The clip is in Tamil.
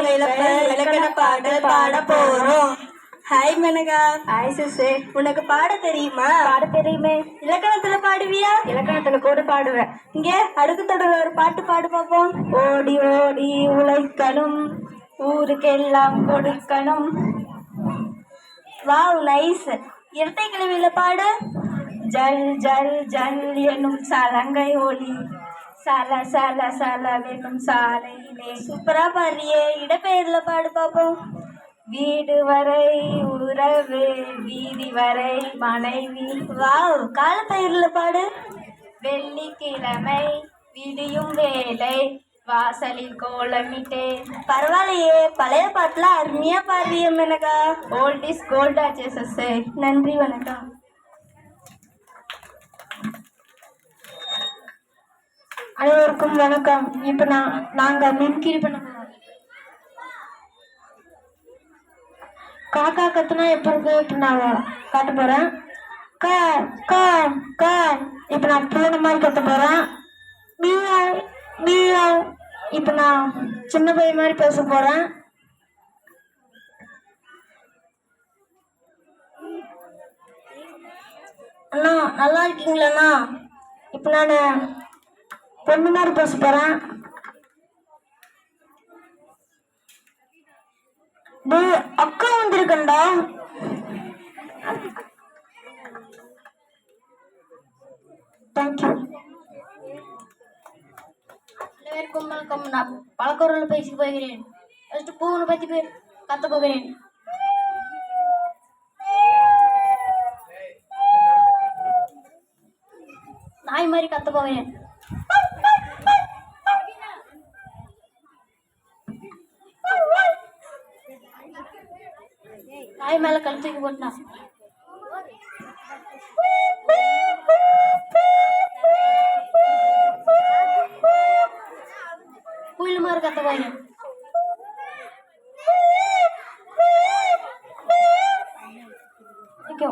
இழப்ப இலக்கண பாடல் பாட போறோம். ஹாய் மெனகா ஹாய் சிசு உனக்கு பாட தெரியுமா? பாட தெரியுமே. இலக்கணத்துல பாடுவியா? இலக்கணத்துல கூட பாடுவேன். இங்க அடுக்கு தொடர்ல ஒரு பாட்டு பாடு பாப்போம் ஓடி ஓடி உழைக்கணும். ஊருக்கெல்லாம் கொடுக்கணும். வாவ் நைஸ் இரட்டை கிழவியில பாடு. ஜல் ஜல் ஜல் எனும் சலங்கை ஒளி சல சல சல வெனும் சாலையிலே. சூப்பரா பாடுறியே. இடப்பெயர்ல பாடு பாப்போம். வீடு வரை உறவு வீதி வரை மனைவி. வாவ் காலப்பெயர்ல பாடு. வெள்ளிக்கிழமை விடியும் வேலை வாசலில் கோலமிட்டேன். பரவாயில்லையே பழைய பாட்டுல அருமையா பாடுறிய எனக்கா ஓல்ட் இஸ் கோல்ட் நன்றி வணக்கம். அனைவருக்கும் வணக்கம். இப்போ நான் நாங்கள் மின்கிரி பண்ண காக்கா கத்துனா எப்படி இருக்கு? இப்போ நான் காட்ட போகிறேன் கா கா கா. இப்போ நான் பூனை மாதிரி கத்த போகிறேன் மியாவ் மியாவ். இப்போ நான் சின்ன பையன் மாதிரி பேச போகிறேன் அண்ணா நல்லா இருக்கீங்களாண்ணா இப்போ நான் பொண்ணு மாதிரி பேச போகிறேன் அக்கா வந்திருக்கண்டா தேங்க்யூ அனைவருக்கும் வணக்கம் நான் பழக்கொருள் பேசி போகிறேன் ஃபஸ்ட்டு பூனை பத்தி பே- கத்த போகிறேன். நாய் மாதிரி கத்த போகிறேன். நாய் மேல கல் தூக்கி போட்டான் குயில் மாதிரி கத்த போகிறேன் தேங்க்யூ